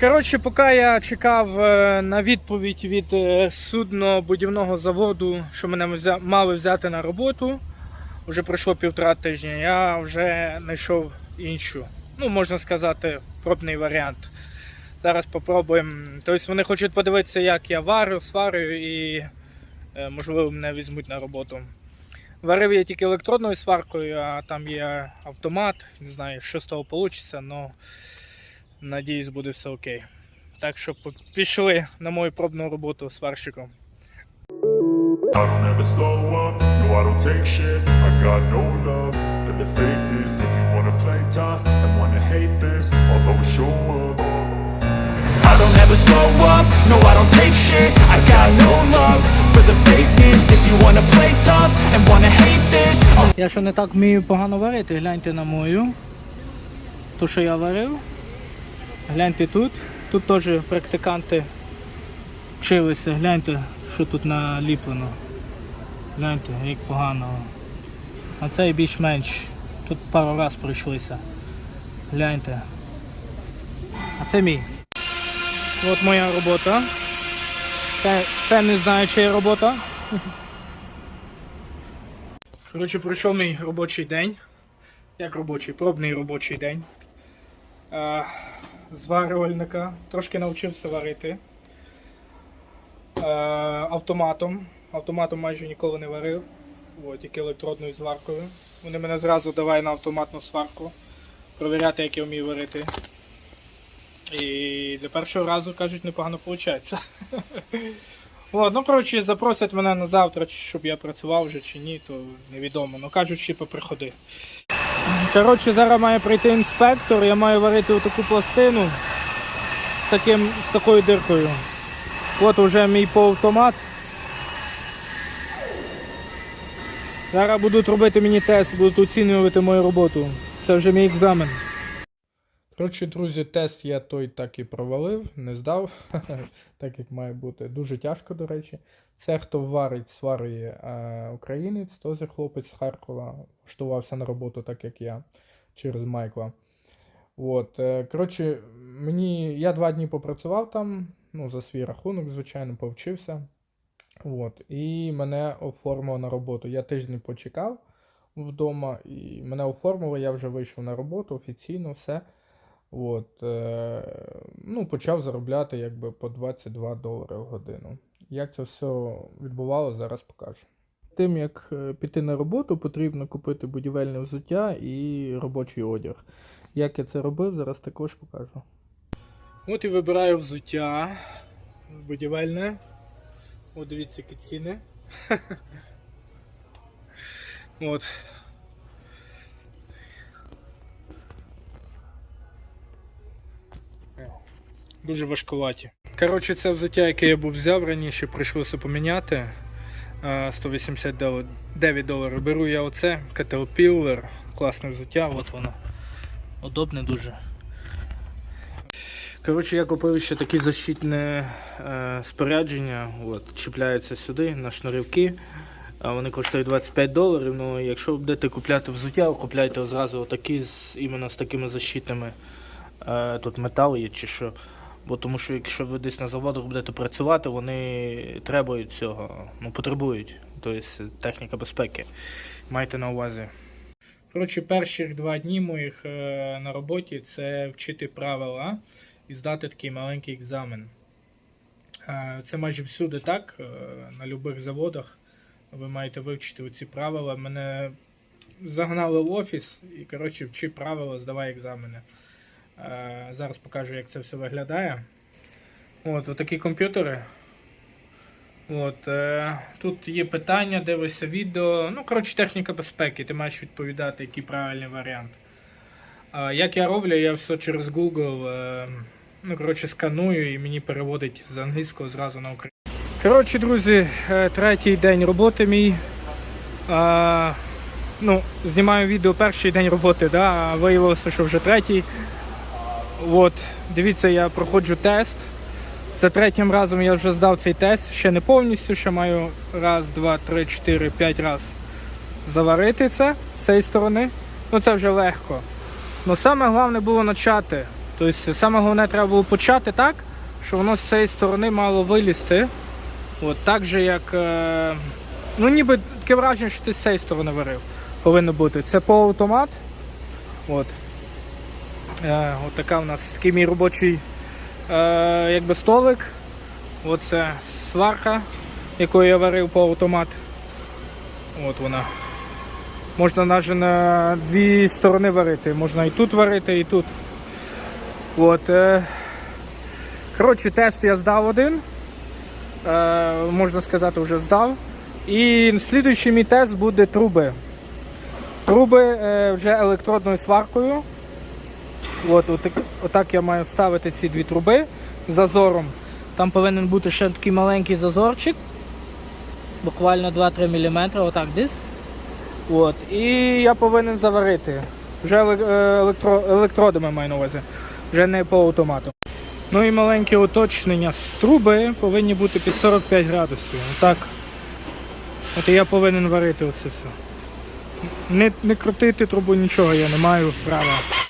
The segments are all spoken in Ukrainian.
Коротше, поки я чекав е, на відповідь від е, суднобудівного заводу, що мене мали взяти на роботу, вже пройшло півтора тижня, я вже знайшов іншу, ну можна сказати, пробний варіант. Зараз попробуємо. Тобто вони хочуть подивитися, як я варю, сварю і е, можливо мене візьмуть на роботу. Варив я тільки електродною сваркою, а там є автомат. Не знаю, що з того вийде, але надіюсь, буде все окей. Так що по- пішли на мою пробну роботу сварщиком. I don't ever slow up, no I don't take shit I got no love for the fakeness If you wanna play tough and wanna hate this I'll always show up I don't ever slow up, no I don't take shit I got no love for the fakeness If you wanna play tough and wanna hate this I'll Я що не так вмію погано варити, гляньте на мою. Ту, що я варив. Гляньте тут. Тут теж практиканти вчилися. Гляньте, що тут наліплено. Гляньте, як погано. А цей більш-менш. Тут пару раз пройшлися. Гляньте. А це мій. От моя робота. Це, це не знаю, чия робота. Коротше, пройшов мій робочий день. Як робочий? Пробний робочий день. Зварювальника. Трошки навчився варити. Е, автоматом. Автоматом майже ніколи не варив. О, тільки електродною зваркою. Вони мене зразу давай на автоматну сварку. Провіряти, як я вмію варити. І для першого разу кажуть, непогано виходить. От, ну коротше, запросять мене на завтра, щоб я працював вже чи ні, то невідомо. Ну кажуть, ще поприходи. Коротше, зараз має прийти інспектор, я маю варити таку пластину з, таким, з такою диркою. От вже мій полуавтомат. Зараз будуть робити мені тест, будуть оцінювати мою роботу. Це вже мій екзамен. Коротше, друзі, тест я той так і провалив, не здав, так як має бути. Дуже тяжко, до речі. Це хто варить, сварює е, українець, теж хлопець з Харкова, влаштувався на роботу, так як я, через Майкла. От, е, коротше, мені, я два дні попрацював там, ну, за свій рахунок, звичайно, повчився. От, і мене оформили на роботу. Я тиждень почекав вдома, і мене оформили, я вже вийшов на роботу офіційно, все. От, е, ну, почав заробляти якби по 22 долари в годину. Як це все відбувалося, зараз покажу. Тим як е, піти на роботу, потрібно купити будівельне взуття і робочий одяг. Як я це робив, зараз також покажу. От і вибираю взуття будівельне. От дивіться, які ціни. От. Дуже важкуваті. Коротше, це взуття, яке я був взяв раніше, прийшлося поміняти. Е, 189 доларів. Беру я оце, Caterpillar, класне взуття, от воно. Удобне дуже. Коротше, я купив ще таке защитне е, спорядження. От, чіпляється сюди на шнурівки. Вони коштують 25 доларів. Ну, якщо будете купляти взуття, купляйте зразу отакі з, іменно з такими защитними. Е, тут метал є чи що. Бо тому що якщо ви десь на заводах будете працювати, вони требують цього, ну потребують. Тобто техніка безпеки. Майте на увазі. Коротше, перші два дні моїх е, на роботі це вчити правила і здати такий маленький екзамен. Е, це майже всюди так, е, на будь-яких заводах. Ви маєте вивчити ці правила. Мене загнали в офіс і коротше, вчи правила, здавай екзамени. Е, Зараз покажу, як це все виглядає. От, отакі комп'ютери. От, е, тут є питання, дивишся відео. Ну, коротше, техніка безпеки, ти маєш відповідати, який правильний варіант. Е, як я роблю, я все через Google ну, коротше, сканую і мені переводить з англійського зразу на українську. Коротше, друзі, третій день роботи мій. Е, ну, знімаю відео перший день роботи, да, а виявилося, що вже третій. От, дивіться, я проходжу тест. За третім разом я вже здав цей тест, ще не повністю, ще маю раз, два, три, чотири, п'ять раз заварити це з цієї сторони. Ну це вже легко. Ну саме головне було почати. Тобто саме головне треба було почати так, що воно з цієї сторони мало вилізти. От так же, як. Е, ну ніби таке враження, що ти з цієї сторони варив. Повинно бути. Це полуавтомат. От. Е, от така у нас такий мій робочий е, якби столик. Оце сварка, якою я варив полуавтомат. От вона. Можна навіть на дві сторони варити. Можна і тут варити, і тут. От, е, коротше, тест я здав один. Можна сказати, вже здав. І слідуючий мій тест буде труби. Труби вже електродною сваркою. От, отак, отак я маю вставити ці дві труби зазором. Там повинен бути ще такий маленький зазорчик. Буквально 2-3 мм, отак десь. От, і я повинен заварити. Вже е, електро, електродами маю на увазі, вже не по автомату. Ну і маленьке уточнення з труби повинні бути під 45 градусів. Отак. От і я повинен варити оце все. Не, не крутити трубу нічого, я не маю права.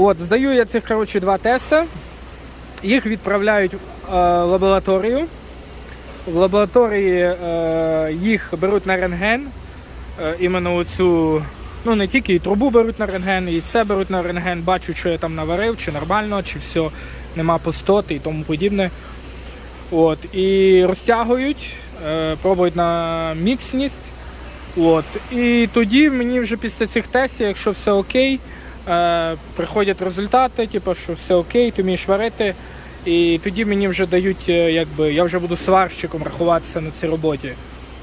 От, здаю я цих коротше, два тести. Їх відправляють в е, лабораторію. В лабораторії е, їх беруть на рентген. Е, іменно оцю, ну не тільки і трубу беруть на рентген, і це беруть на рентген, бачать, що я там наварив, чи нормально, чи все нема пустоти і тому подібне. От, і розтягують, е, пробують на міцність. От, і тоді мені вже після цих тестів, якщо все окей, е, приходять результати, типу, що все окей, ти вмієш варити. І тоді мені вже дають, е, якби я вже буду сварщиком рахуватися на цій роботі.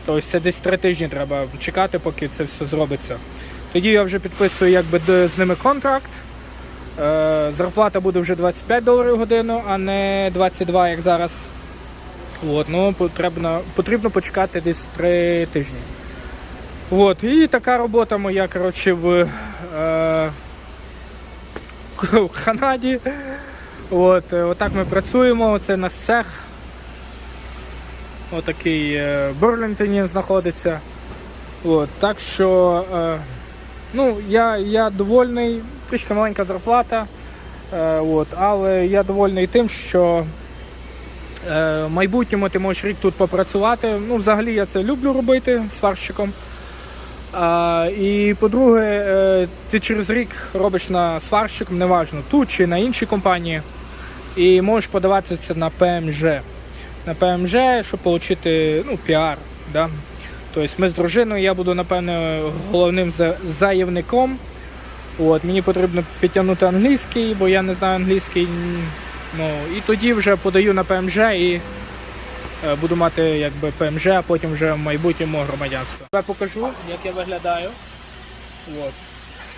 Тобто це десь три тижні треба чекати, поки це все зробиться. Тоді я вже підписую якби з ними контракт. Е, зарплата буде вже 25 доларів в годину, а не 22, як зараз. От, ну, потрібно, потрібно почекати десь 3 тижні. От, і така робота моя, коротше, в, е, в Канаді. От, е, отак ми працюємо. Це наш цех. Отакий е, знаходиться. От, так що е, ну, я, я довольний, трішки маленька зарплата. Е, от, але я довольний тим, що в майбутньому ти можеш рік тут попрацювати. Ну, взагалі я це люблю робити сварщиком. А, і по-друге, е, ти через рік робиш на сварщиком, неважно, тут чи на іншій компанії, і можеш подаватися на ПМЖ. На ПМЖ, щоб отримати ну, піар. Да? Тобто ми з дружиною, я буду, напевне, головним заявником. От, мені потрібно підтягнути англійський, бо я не знаю англійський. Ну, і тоді вже подаю на ПМЖ і буду мати якби ПМЖ, а потім вже в майбутньому громадянство. Я покажу, як я виглядаю. От.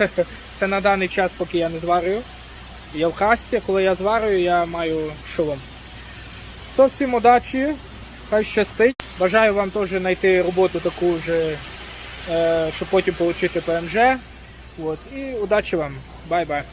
Це на даний час, поки я не зварюю. Я в касті, коли я зварюю, я маю шолом. Все, всім удачі, хай щастить. Бажаю вам теж знайти роботу таку вже, е, щоб потім отримати ПМЖ. От. І удачі вам. Бай-бай.